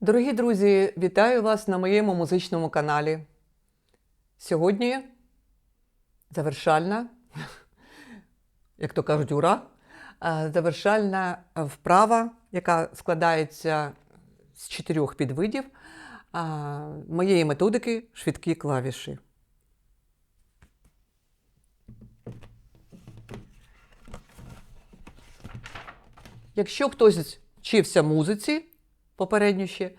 Дорогі друзі, вітаю вас на моєму музичному каналі. Сьогодні завершальна, як то кажуть, ура! Завершальна вправа, яка складається з чотирьох підвидів моєї методики швидкі клавіші. Якщо хтось вчився музиці попередньо ще,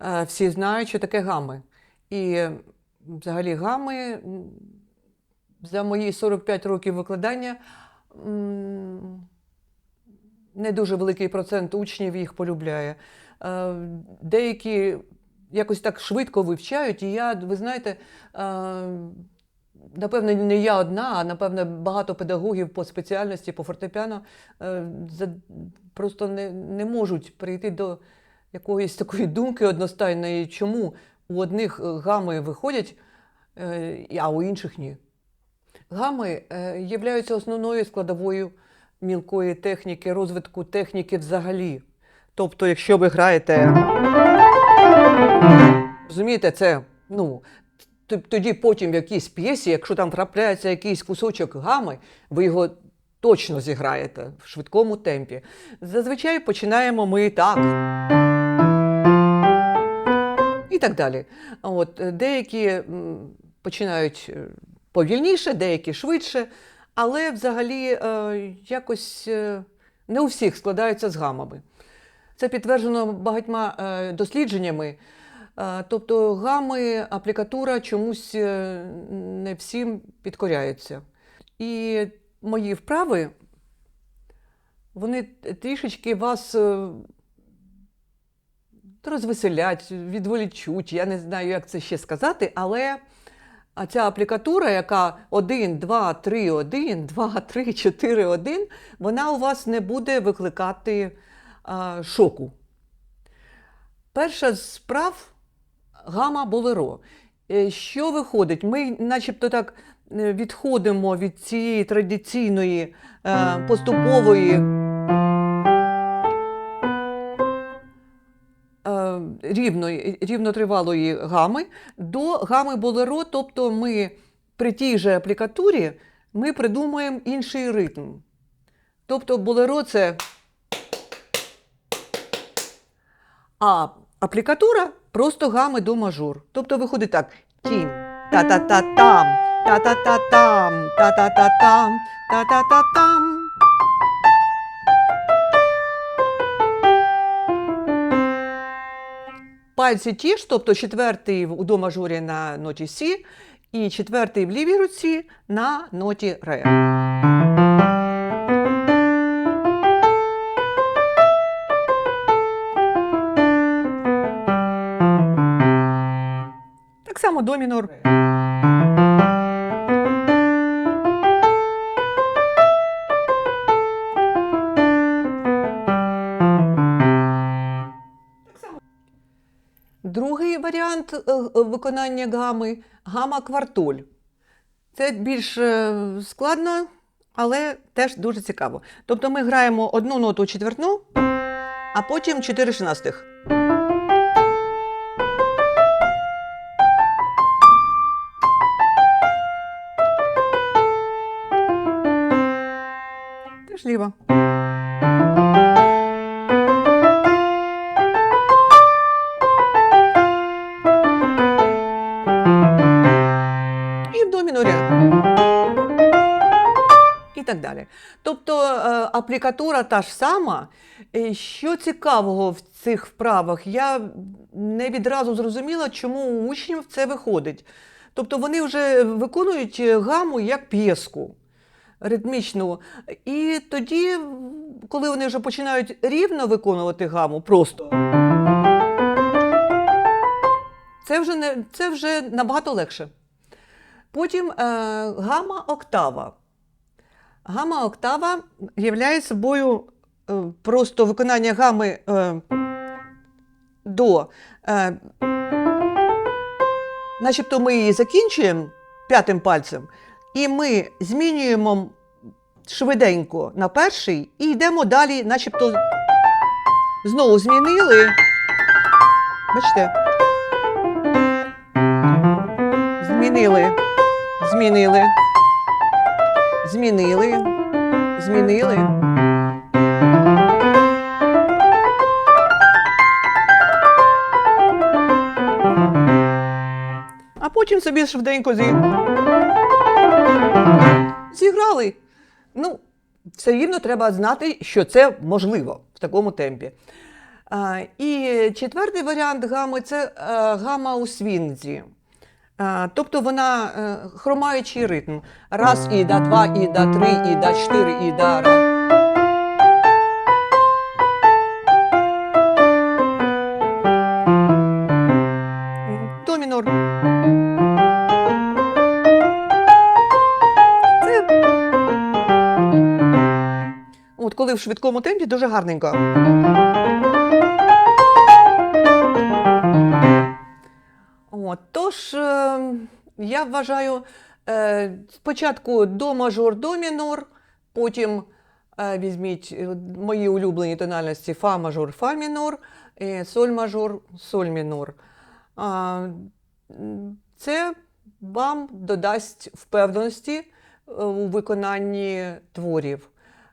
е, всі знають, що таке гами. І взагалі гами за мої 45 років викладання не дуже великий процент учнів їх полюбляє. Е, Деякі якось так швидко вивчають, і я, ви знаєте, е, Напевно, не я одна, а напевно, багато педагогів по спеціальності, по фортепіано просто не, не можуть прийти до якоїсь такої думки одностайної, чому у одних е, гами виходять, е, а у інших ні. Гами е, являються основною складовою мілкої техніки, розвитку техніки взагалі. Тобто, якщо ви граєте, розумієте, це ну, тоді потім в якійсь п'єсі, якщо там трапляється якийсь кусочок гами, ви його точно зіграєте в швидкому темпі. Зазвичай починаємо ми так. І так далі. От, е, деякі починають е, повільніше, деякі швидше, але взагалі е, якось не у всіх складаються з гамами. Це підтверджено багатьма дослідженнями. Тобто гами, аплікатура чомусь не всім підкоряються. І мої вправи, вони трішечки вас розвеселять, відволічуть. Я не знаю, як це ще сказати, але ця аплікатура, яка 1, 2, 3, 1, 2, 3, 4, 1, вона у вас не буде викликати а, шоку. Перша з справ гама болеро. Е, Що виходить? Ми начебто так е, відходимо від цієї традиційної е, поступової рівної, рівнотривалої гами до гами болеро, тобто ми при тій же аплікатурі ми придумаємо інший ритм. Тобто болеро це А аплікатура просто гами до мажор. Тобто виходить так: тім, та-та-та-там, та-та-та-там, та-та-та-там, та-та-та-там. Пальці ті тобто четвертий у до мажорі на ноті Сі, і четвертий в лівій руці на ноті Ре. Так само до мінор. Виконання гами гама квартоль. Це більш е, складно, але теж дуже цікаво. Тобто ми граємо одну ноту четвертну, а потім чотири шістнадцятих. Теж ліво. Так далі. Тобто е, аплікатура та ж сама. Що цікавого в цих вправах, я не відразу зрозуміла, чому у учнів це виходить. Тобто вони вже виконують е, гаму як п'єску ритмічну. І тоді, коли вони вже починають рівно виконувати гаму, просто це вже, не, це вже набагато легше. Потім е, гама октава. Гама октава являє собою е, просто виконання гами е, до. Е, начебто ми її закінчуємо п'ятим пальцем, і ми змінюємо швиденько на перший і йдемо далі, начебто знову змінили. Бачите? Змінили. Змінили. Змінили. Змінили. А потім собі швиденько зі... зіграли. Ну, все рівно треба знати, що це можливо в такому темпі. А, і четвертий варіант гами це е, гама у свінзі. Тобто вона е, хромаючий ритм. Раз, і да, два, і да, три, і да, чотири, і да. ра. До. Це От коли в швидкому темпі дуже гарненько. От, тож, е, я вважаю, е, спочатку до мажор, до мінор, потім е, візьміть мої улюблені тональності фа мажор, фа мінор, соль мажор, соль мінор. Це вам додасть впевненості у виконанні творів.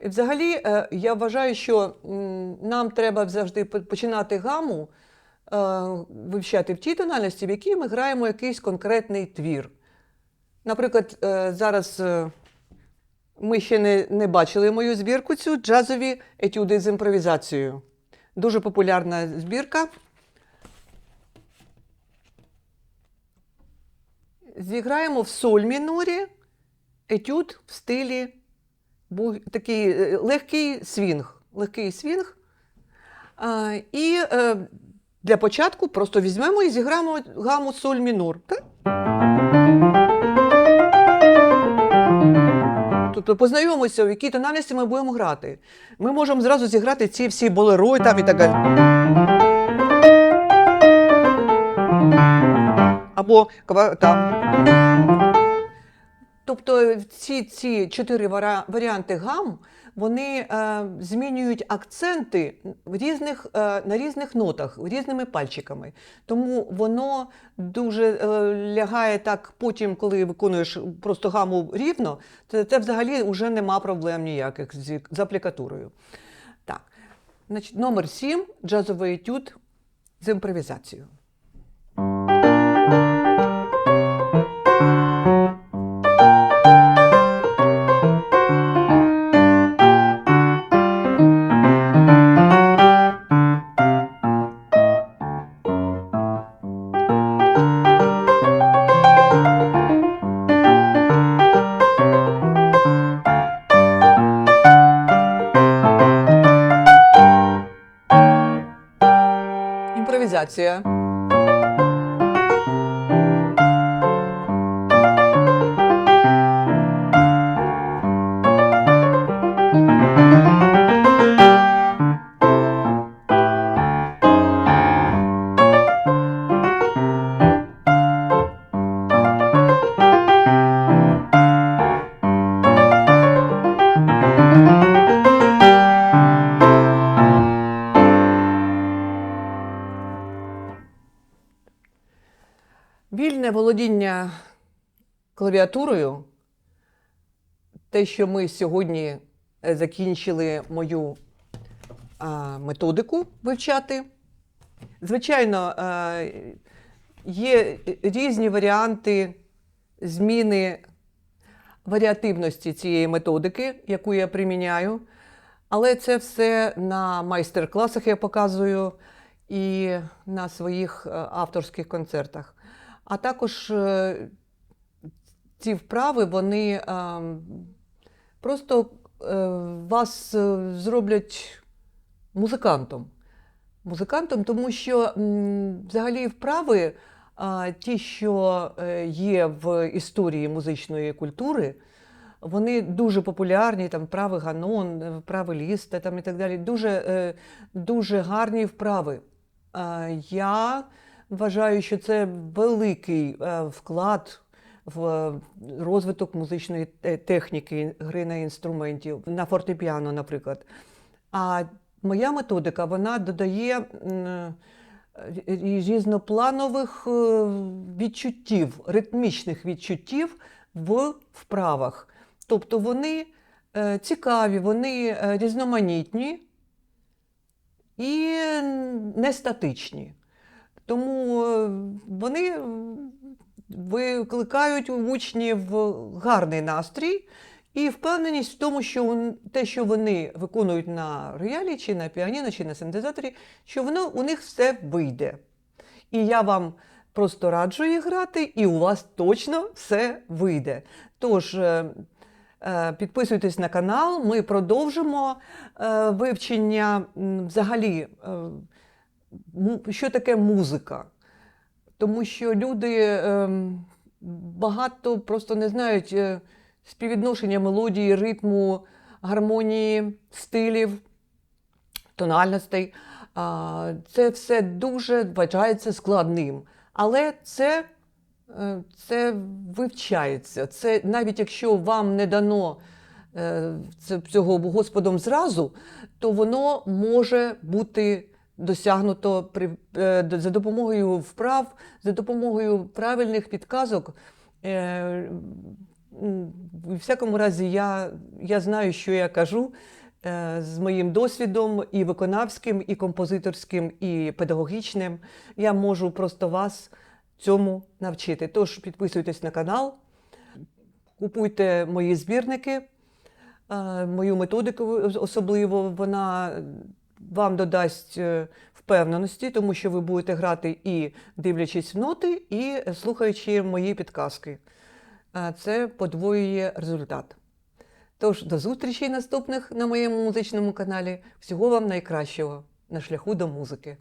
Взагалі, я вважаю, що нам треба завжди починати гаму вивчати в тій тональності, в якій ми граємо якийсь конкретний твір. Наприклад, е, зараз е, ми ще не, не бачили мою збірку цю джазові етюди з імпровізацією. Дуже популярна збірка. Зіграємо в соль мінорі етюд в стилі такий е, легкий свінг. Легкий свінг. І е, для початку просто візьмемо і зіграємо гаму соль мінор. Так? Тобто познайомимося, в якій тональності ми будемо грати. Ми можемо зразу зіграти ці всі болеро і там і так далі. Або там. Тобто ці, ці чотири варіанти гам вони е, змінюють акценти в різних, е, на різних нотах, різними пальчиками. Тому воно дуже е, лягає так потім, коли виконуєш просто гаму рівно, це, це взагалі вже нема проблем ніяких з, з аплікатурою. Так, значить, номер 7 джазовий етюд з імпровізацією. Імпровізація. Володіння клавіатурою, те, що ми сьогодні е, закінчили мою а, методику вивчати. Звичайно, е, є різні варіанти зміни варіативності цієї методики, яку я приміняю. Але це все на майстер-класах я показую і на своїх е, авторських концертах. А також е, ці вправи вони е, просто е, вас зроблять музикантом. Музикантом, тому що взагалі вправи, ті, що є в історії музичної культури, вони дуже популярні, там вправи Ганон, вправи Ліста там, і так далі. Дуже, дуже гарні вправи. Я вважаю, що це великий е, вклад в е, розвиток музичної техніки, гри на інструментів, на фортепіано, наприклад. А моя методика вона додає е, різнопланових відчуттів, ритмічних відчуттів в вправах. Тобто вони цікаві, вони різноманітні і не статичні. Тому е, вони викликають учнів гарний настрій і впевненість в тому, що те, що вони виконують на роялі, чи на піаніно, чи на синтезаторі, що воно у них все вийде. І я вам просто раджу їх грати, і у вас точно все вийде. Тож. е, е, Підписуйтесь на канал, ми продовжимо вивчення взагалі, що таке музика. Тому що люди ем, багато просто не знають е, співвідношення мелодії, ритму, гармонії, стилів, тональностей. Це все дуже вважається складним. Але це, е, це вивчається. Це навіть якщо вам не дано е, цього Господом зразу, то воно може бути досягнуто при, е, за допомогою вправ, за допомогою правильних підказок. Е, всякому разі, я, я знаю, що я кажу е, з моїм досвідом і виконавським, і композиторським, і педагогічним. Я можу просто вас цьому навчити. Тож підписуйтесь на канал, купуйте мої збірники, е, мою методику особливо. Вона вам додасть е, впевненості, тому що ви будете грати і дивлячись в ноти, і слухаючи мої підказки. Це подвоює результат. Тож до зустрічей наступних на моєму музичному каналі. Всього вам найкращого на шляху до музики.